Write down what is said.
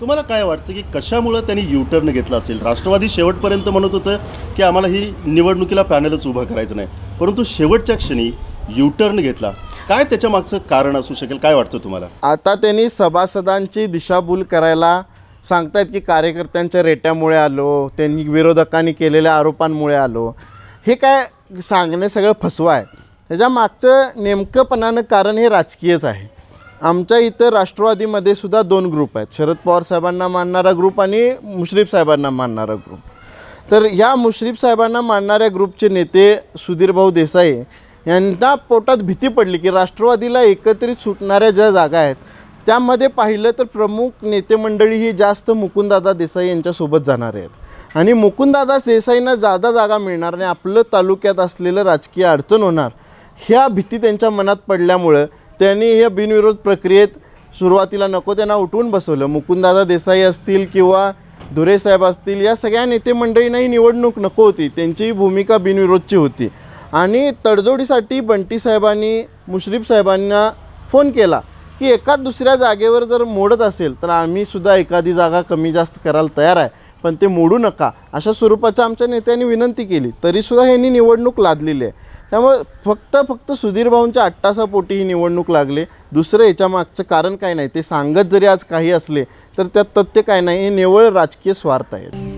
तुम्हाला काय वाटतं की कशामुळं त्यांनी युटर्न घेतला असेल? राष्ट्रवादी शेवटपर्यंत म्हणत होतं की आम्हाला ही निवडणुकीला पॅनलच उभं करायचं नाही. परंतु शेवटच्या क्षणी युटर्न घेतला. काय त्याच्या मागचं कारण असू शकेल? काय वाटतं तुम्हाला? आता त्यांनी सभासदांची दिशाभूल करायला सांगतायत की कार्यकर्त्यांच्या रेट्यामुळे आलो त्यांनी विरोधकांनी केलेल्या आरोपांमुळे आलो. हे काय सांगणे सगळं फसवं आहे. त्याच्या मागचं नेमकंपणानं कारण हे राजकीयच आहे. आमच्या इथं राष्ट्रवादीमध्ये सुद्धा दोन ग्रुप आहेत. शरद पवार साहेबांना मानणारा ग्रुप आणि मुश्रीफ साहेबांना मानणारा ग्रुप तर या मुश्रीफ साहेबांना मानणाऱ्या ग्रुपचे नेते सुधीरभाऊ देसाई यांना पोटात भीती पडली की राष्ट्रवादीला एकत्रित सुटणाऱ्या ज्या जागा आहेत त्यामध्ये पाहिलं तर प्रमुख नेते मंडळी ही जास्त मुकुंददादा देसाई यांच्यासोबत जाणार आहेत. आणि मुकुंददादा देसाईंना जादा जागा मिळणार आणि आपलं तालुक्यात असलेलं राजकीय अडचण होणार ह्या भीती त्यांच्या मनात पडल्यामुळं त्यांनी हे बिनविरोध प्रक्रियेत सुरुवातीला नको त्यांना उठवून बसवलं. मुकुंददादा देसाई असतील किंवा धुरे साहेब असतील या सगळ्या नेते मंडळींनाही निवडणूक नको होती. त्यांची भूमिका बिनविरोधची होती. आणि तडजोडीसाठी बंटी साहेबांनी मुश्रीफ साहेबांना फोन केला की एका दुसऱ्या जागेवर जर मोडत असेल तर आम्हीसुद्धा एखादी जागा कमी जास्त करायला तयार आहे. पण ते मोडू नका. अशा स्वरूपाच्या आमच्या नेत्यांनी विनंती केली. तरीसुद्धा ह्यांनी निवडणूक लादलेली आहे. त्यामुळे फक्त फक्त सुधीर भाऊंच्या अट्टासापोटी ही निवडणूक लागले. दुसरं याच्या मागचं कारण काय नाही ते सांगत जरी आज काही असले तर त्यात तथ्य काय नाही हे निव्वळ राजकीय स्वार्थ आहेत.